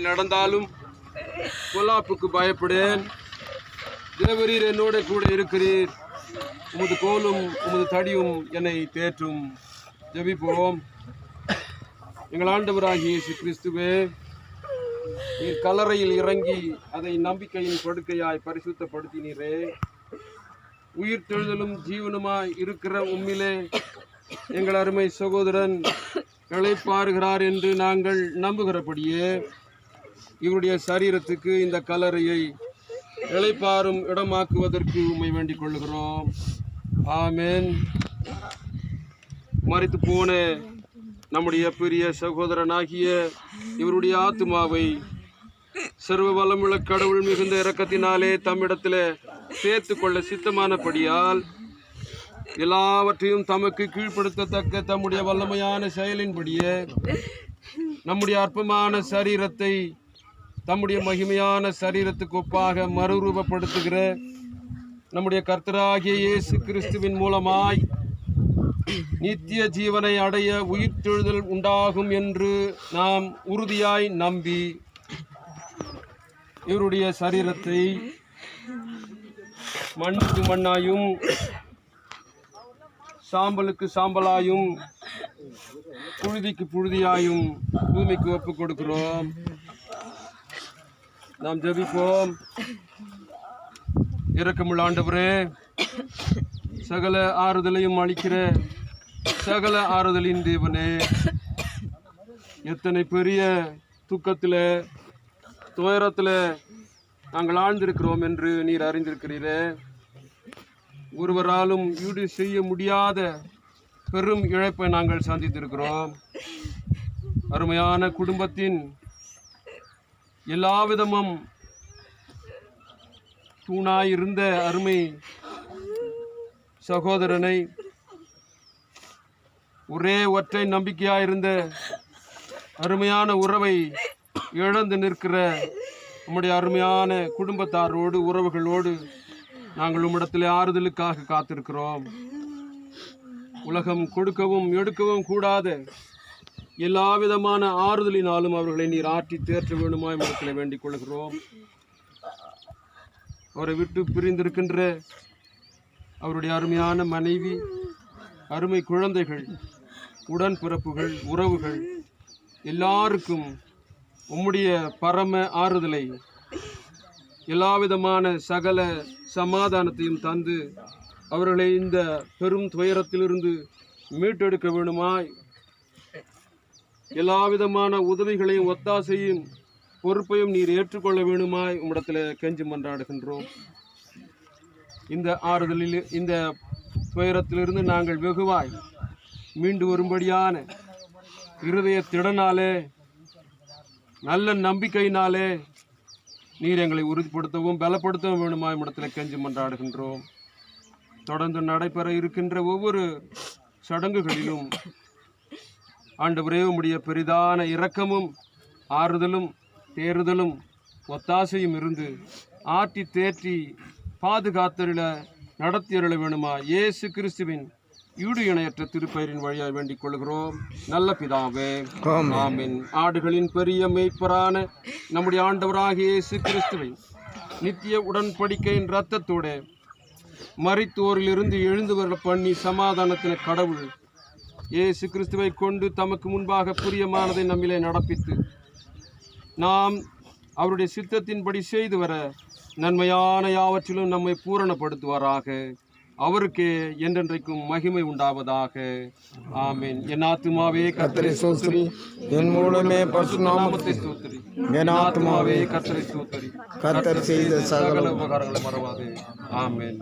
நடந்தாலும் பொல்லாப்புக்கு பயப்படேன் தேவரீர் என்னோட கூட இருக்கிறீர். உமது கோலும் உமது தடியும் என்னை தேற்றும். ஜெபிப்போம். எங்கள் ஆண்டவராகிய இயேசு கிறிஸ்துவே நீர் கல்லறையில் இறங்கி அதை நம்பிக்கையின் படுக்கையாய் பரிசுத்தப்படுத்தினீரே. உயிர் தெழுதலும் ஜீவனுமாய் இருக்கிற உம்மிலே எங்கள் அருமை சகோதரன் இழைப்பாருகிறார் என்று நாங்கள் நம்புகிறபடியே இவருடைய சரீரத்துக்கு இந்த கலரையை இழைப்பாரும் இடமாக்குவதற்கு உண்மை வேண்டிக் கொள்கிறோம் ஆமென். மறித்து போன நம்முடைய பெரிய சகோதரனாகிய இவருடைய ஆத்மாவை சர்வ வளமுள்ள கடவுள் மிகுந்த இரக்கத்தினாலே தம்மிடத்தில் சேர்த்து கொள்ள சித்தமானபடியால் எல்லாவற்றையும் தமக்கு கீழ்ப்படுத்தத்தக்க தம்முடைய வல்லமையான செயலின்படியே நம்முடைய அற்பமான சரீரத்தை தம்முடைய மகிமையான சரீரத்துக்கு ஒப்பாக மறுரூபப்படுத்துகிற நம்முடைய கர்த்தராகிய இயேசு கிறிஸ்துவின் மூலமாய் நித்திய ஜீவனை அடைய உயிர்த்தெழுதல் உண்டாகும் என்று நாம் உறுதியாய் நம்பி இவருடைய சரீரத்தை மண்ணுக்கு மண்ணாயும் சாம்பலுக்கு சாம்பலாயும் புழுதிக்கு புழுதியாயும் பூமிக்கு ஒப்புக் கொடுக்கிறோம். நாம் ஜெபிப்போம். இறக்கமுள்ள ஆண்டவரே சகல ஆறுதலையும் அளிக்கிற சகல ஆறுதலின் தேவனே எத்தனை பெரிய துக்கத்தில் துயரத்தில் நாங்கள் ஆழ்ந்திருக்கிறோம் என்று நீர் அறிந்திருக்கிறீரே. ஒருவராலும் ஈடு செய்ய முடியாத பெரும் இழப்பை நாங்கள் சந்தித்திருக்கிறோம். அருமையான குடும்பத்தின் எல்லா விதமும் தூணாயிருந்த அருமை சகோதரனை ஒரே ஒற்றை நம்பிக்கையாயிருந்த அருமையான உறவை இழந்து நிற்கிற நம்முடைய அருமையான குடும்பத்தாரோடு உறவுகளோடு நாங்கள் உம்மிடத்தில் ஆறுதலுக்காக காத்திருக்கிறோம். உலகம் கொடுக்கவும் எடுக்கவும் கூடாத எல்லா விதமான ஆறுதலினாலும் அவர்களை நீர் ஆற்றி தேற்ற வேணுமாய் இடத்துல வேண்டிக் கொள்கிறோம். அவரை விட்டு பிரிந்திருக்கின்ற அவருடைய அருமையான மனைவி அருமை குழந்தைகள் உடன்பிறப்புகள் உறவுகள் எல்லாருக்கும் உம்முடைய பரம ஆறுதலை எல்லாவிதமான சகல சமாதானத்தையும் தந்து அவர்களை இந்த பெரும் துயரத்திலிருந்து மீட்டெடுக்க எல்லாவிதமான உதவிகளையும் ஒத்தாசையும் பொறுப்பையும் நீர் ஏற்றுக்கொள்ள வேணுமாய் உம்மிடத்தில் கெஞ்சி மன்றாடுகின்றோம். இந்த ஆறுதலில் இந்த துயரத்திலிருந்து நாங்கள் வெகுவாய் மீண்டு வரும்படியான இருதய திடனாலே நல்ல நம்பிக்கையினாலே நீர் எங்களை உறுதிப்படுத்தவும் பலப்படுத்தவும் வேணுமாய் இடத்தில் கெஞ்சி மன்றாடுகின்றோம். தொடர்ந்து நடைபெற இருக்கின்ற ஒவ்வொரு சடங்குகளிலும் ஆண்டவரே உம்முடைய பெரிதான இரக்கமும் ஆறுதலும் தேறுதலும் ஒத்தாசையும் இருந்து ஆற்றி தேற்றி பாதுகாத்தருள நடத்தியருள வேணுமா? இயேசு கிறிஸ்துவின் ஈடு இணையற்ற திருப்பெயரின் வழியாக வேண்டிக் கொள்கிறோம் நல்ல பிதாவே ஆமென். ஆடுகளின் பெரிய மேய்ப்பரான நம்முடைய ஆண்டவராகிய இயேசு கிறிஸ்துவை நித்திய உடன்படிக்கையின் இரத்தத்தோட மரித்தோரிலிருந்து எழுந்து வர பண்ணி சமாதானத்தின கடவுள் இயேசு கிறிஸ்துவை கொண்டு தமக்கு முன்பாக பிரியமானதை நம்மிலே நடப்பித்து நாம் அவருடைய சித்தத்தின்படி செய்து வர நன்மையான யாவற்றிலும் நம்மை பூரணப்படுத்துவாராக. அவருக்கே என்றென்றைக்கும் மகிமை உண்டாவதாக. ஆமென். என் ஆத்துமாவே கர்த்தரை சோஸ்திரி என் மூலமே பசுநாமத்தை நாமத்தை ஸ்தோத்திரி. என் ஆத்துமாவே கர்த்தரை ஸ்தோத்திரி. கர்த்தர் செய்த சகல சகல உபகாரங்களை மறவாதே. ஆமென்.